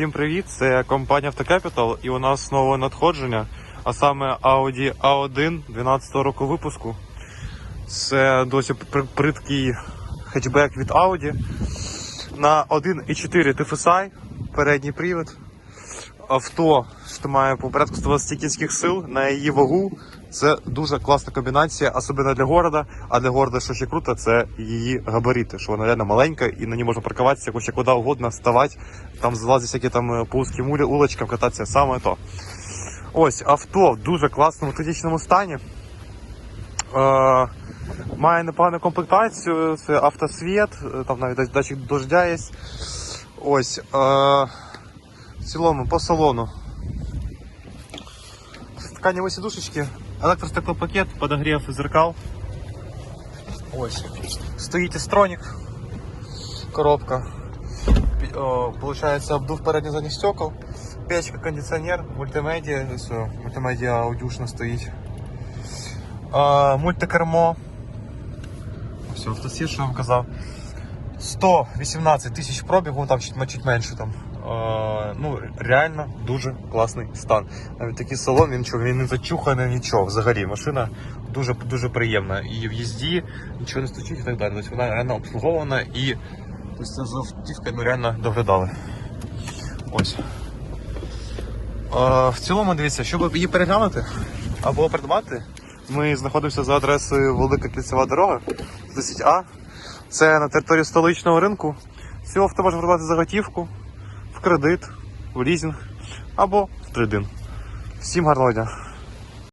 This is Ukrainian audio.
Всім привіт! Це компанія Автокапітал і у нас нове надходження, а саме Audi A1 12 року випуску. Це досить при- придкий хетчбек від Audi на 1,4 TFSI, передній привід. Авто, що має по порядку 120 кінських сил на її вагу. Це дуже класна комбінація, особливо для города. А для города, що ще круто, це її габарити, що вона реально маленька і на ній можна паркуватися хоч куди угодно, вставати, там залазити всякі там е, по узким улочкам, кататися саме то. Ось авто в дуже класному технічному стані. Е, має непогану комплектацію, це автосвіт, е, там навіть датчик дождя є. Ось. Е, в цілому по салону. Тканеві сидушечки, електростеклопакет, подогрів зеркал. Ось. Стоїть істронік. Коробка. Пі- О, получается обдув передніх задніх стекол. Печка, кондиціонер, мультимедіа, все, мультимедіа аудюшно стоїть. А, мультикермо. Все, автосір, що я вам казав. 118 тисяч пробігу, там чуть, чуть менше там. Е, ну, реально дуже класний стан. Навіть такий салон, він він не зачуханий, нічого. Взагалі, машина дуже дуже приємна. І в їзді нічого не стучить і так далі. Тобто вона реально обслугована і тобто це за автівкою ну, реально доглядали. Ось. Е, в цілому, дивіться, щоб її переглянути або придбати, ми знаходимося за адресою Велика Кільцева дорога 10А. Це на території столичного ринку. Цього авто можна продати за готівку, в кредит, в лізінг або в трейдинг. Всім гарного дня!